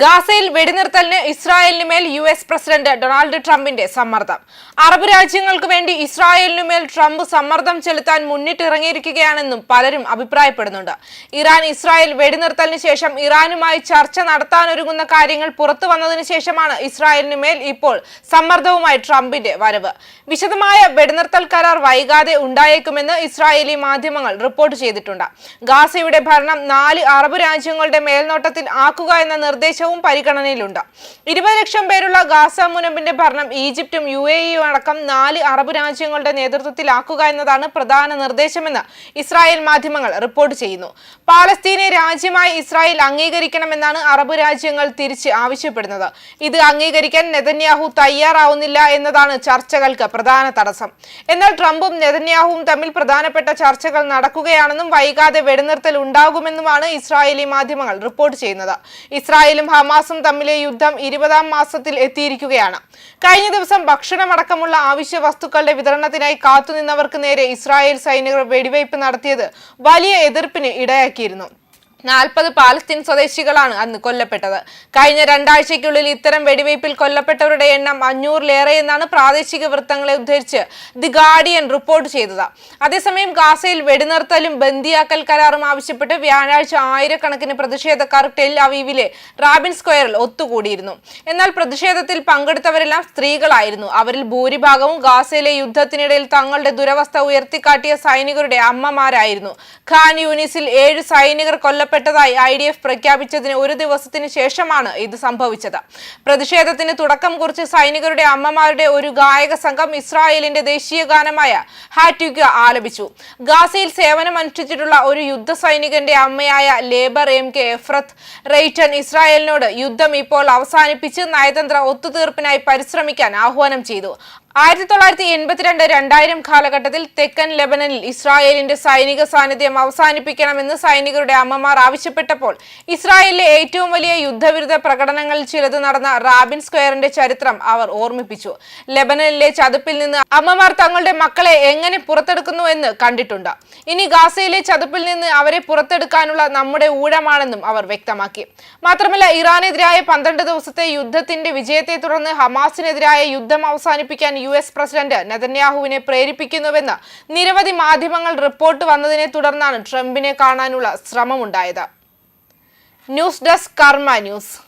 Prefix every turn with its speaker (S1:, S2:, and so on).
S1: ഗാസയിൽ വെടിനിർത്തലിന് ഇസ്രായേലിന് മേൽ യു എസ് പ്രസിഡന്റ് ഡൊണാൾഡ് ട്രംപിന്റെ സമ്മർദ്ദം. അറബ് രാജ്യങ്ങൾക്ക് വേണ്ടി ഇസ്രായേലിനു മേൽ ട്രംപ് സമ്മർദ്ദം ചെലുത്താൻ മുന്നിട്ടിറങ്ങിയിരിക്കുകയാണെന്നും പലരും അഭിപ്രായപ്പെടുന്നുണ്ട്. ഇറാൻ ഇസ്രായേൽ വെടിനിർത്തലിന് ശേഷം ഇറാനുമായി ചർച്ച നടത്താനൊരുങ്ങുന്ന കാര്യങ്ങൾ പുറത്തു വന്നതിന് ശേഷമാണ് ഇസ്രായേലിന് മേൽ ഇപ്പോൾ സമ്മർദ്ദവുമായി ട്രംപിന്റെ വരവ്. വിശദമായ വെടിനിർത്തൽ കരാർ വൈകാതെ ഉണ്ടായേക്കുമെന്ന് ഇസ്രായേലി മാധ്യമങ്ങൾ റിപ്പോർട്ട് ചെയ്തിട്ടുണ്ട്. ഗാസയുടെ ഭരണം നാല് അറബ് രാജ്യങ്ങളുടെ മേൽനോട്ടത്തിൽ ആക്കുക എന്ന നിർദ്ദേശവും പരിഗണനയിലുണ്ട്. ഇരുപത് ലക്ഷം പേരുള്ള ഗാസ മുനമ്പിന്റെ ഭരണം ഈജിപ്തും യു എ ഇയും അടക്കം നാല് അറബ് രാജ്യങ്ങളുടെ നേതൃത്വത്തിലാക്കുക എന്നതാണ് പ്രധാന നിർദ്ദേശമെന്ന് ഇസ്രായേൽ മാധ്യമങ്ങൾ റിപ്പോർട്ട് ചെയ്യുന്നു. പാലസ്തീനെ രാജ്യമായി ഇസ്രായേൽ അംഗീകരിക്കണമെന്നാണ് അറബ് രാജ്യങ്ങൾ തിരിച്ച് ആവശ്യപ്പെടുന്നത്. ഇത് അംഗീകരിക്കാൻ നെതന്യാഹു തയ്യാറാവുന്നില്ല എന്നതാണ് ചർച്ചകൾക്ക് പ്രധാന തടസ്സം. എന്നാൽ ട്രംപും നെതന്യാഹുവും തമ്മിൽ പ്രധാനപ്പെട്ട ചർച്ചകൾ നടക്കുകയാണെന്നും വൈകാതെ വെടിനിർത്തൽ ഉണ്ടാകുമെന്നുമാണ് ഇസ്രായേലി മാധ്യമങ്ങൾ റിപ്പോർട്ട് ചെയ്യുന്നത്. ഇസ്രായേലും ഹമാസും തമ്മിലെ യുദ്ധം ഇരുപതാം മാസത്തിൽ എത്തിയിരിക്കുകയാണ്. കഴിഞ്ഞ ദിവസം ഭക്ഷണമടക്കമുള്ള ആവശ്യ വസ്തുക്കളുടെ വിതരണത്തിനായി കാത്തുനിന്നവർക്ക് നേരെ ഇസ്രായേൽ സൈനികർ വെടിവയ്പ് നടത്തിയത് വലിയ എതിർപ്പിന് ഇടയാക്കിയിരുന്നു. നാൽപ്പത് പാലസ്തീൻ സ്വദേശികളാണ് അന്ന് കൊല്ലപ്പെട്ടത്. കഴിഞ്ഞ രണ്ടാഴ്ചയ്ക്കുള്ളിൽ ഇത്തരം വെടിവയ്പിൽ കൊല്ലപ്പെട്ടവരുടെ എണ്ണം അഞ്ഞൂറിലേറെ എന്നാണ് പ്രാദേശിക വൃത്തങ്ങളെ ഉദ്ധരിച്ച് ദി ഗാർഡിയൻ റിപ്പോർട്ട് ചെയ്തത്. അതേസമയം ഗാസയിൽ വെടിനിർത്തലും ബന്ദിയാക്കൽ കരാറും ആവശ്യപ്പെട്ട് വ്യാഴാഴ്ച ആയിരക്കണക്കിന് പ്രതിഷേധക്കാർ ടെൽ അവീവിലെ റാബിൻ സ്ക്വയറിൽ ഒത്തുകൂടിയിരുന്നു. എന്നാൽ പ്രതിഷേധത്തിൽ പങ്കെടുത്തവരെല്ലാം സ്ത്രീകളായിരുന്നു. അവരിൽ ഭൂരിഭാഗവും ഗാസയിലെ യുദ്ധത്തിനിടയിൽ തങ്ങളുടെ ദുരവസ്ഥ ഉയർത്തിക്കാട്ടിയ സൈനികരുടെ അമ്മമാരായിരുന്നു. ഖാൻ യൂണിസിൽ ഏഴ് സൈനികർ കൊല്ലപ്പെട്ടതായി ഐ ഡി എഫ് പ്രഖ്യാപിച്ചതിന് ഒരു ദിവസത്തിന് ശേഷമാണ് ഇത് സംഭവിച്ചത്. പ്രതിഷേധത്തിന് തുടക്കം കുറിച്ച് സൈനികരുടെ അമ്മമാരുടെ ഒരു ഗായക സംഘം ഇസ്രായേലിന്റെ ദേശീയ ഗാനമായ ഹാറ്റുക ആലപിച്ചു. ഗാസയിൽ സേവനമനുഷ്ഠിച്ചിട്ടുള്ള ഒരു യുദ്ധ സൈനികന്റെ അമ്മയായ Labour M K Efrat Rayten ഇസ്രായേലിനോട് യുദ്ധം ഇപ്പോൾ അവസാനിപ്പിച്ച് നയതന്ത്ര ഒത്തുതീർപ്പിനായി പരിശ്രമിക്കാൻ ആഹ്വാനം ചെയ്തു. ആയിരത്തി തൊള്ളായിരത്തി എൺപത്തിരണ്ട് രണ്ടായിരം കാലഘട്ടത്തിൽ തെക്കൻ ലെബനനിൽ ഇസ്രായേലിന്റെ സൈനിക സാന്നിധ്യം അവസാനിപ്പിക്കണമെന്ന് സൈനികരുടെ അമ്മമാർ ആവശ്യപ്പെട്ടപ്പോൾ ഇസ്രായേലിലെ ഏറ്റവും വലിയ യുദ്ധവിരുദ്ധ പ്രകടനങ്ങളിൽ ചിലത് നടന്ന റാബിൻ സ്ക്വയറിന്റെ ചരിത്രം അവർ ഓർമ്മിപ്പിച്ചു. ലെബനനിലെ ചതുപ്പിൽ നിന്ന് അമ്മമാർ തങ്ങളുടെ മക്കളെ എങ്ങനെ പുറത്തെടുക്കുന്നു എന്ന് കണ്ടിട്ടുണ്ട്. ഇനി ഗാസയിലെ ചതുപ്പിൽ നിന്ന് അവരെ പുറത്തെടുക്കാനുള്ള നമ്മുടെ ഊഴമാണെന്നും അവർ വ്യക്തമാക്കി. മാത്രമല്ല ഇറാനെതിരായ പന്ത്രണ്ട് ദിവസത്തെ യുദ്ധത്തിന്റെ വിജയത്തെ തുടർന്ന് ഹമാസിനെതിരായ യുദ്ധം അവസാനിപ്പിക്കാൻ യു എസ് പ്രസിഡന്റ് നെതന്യാഹുവിനെ പ്രേരിപ്പിക്കുന്നുവെന്ന് നിരവധി മാധ്യമങ്ങൾ റിപ്പോർട്ട് വന്നതിനെ തുടർന്നാണ് ട്രംപിനെ കാണാനുള്ള ശ്രമമുണ്ടായത്. News desk Karma news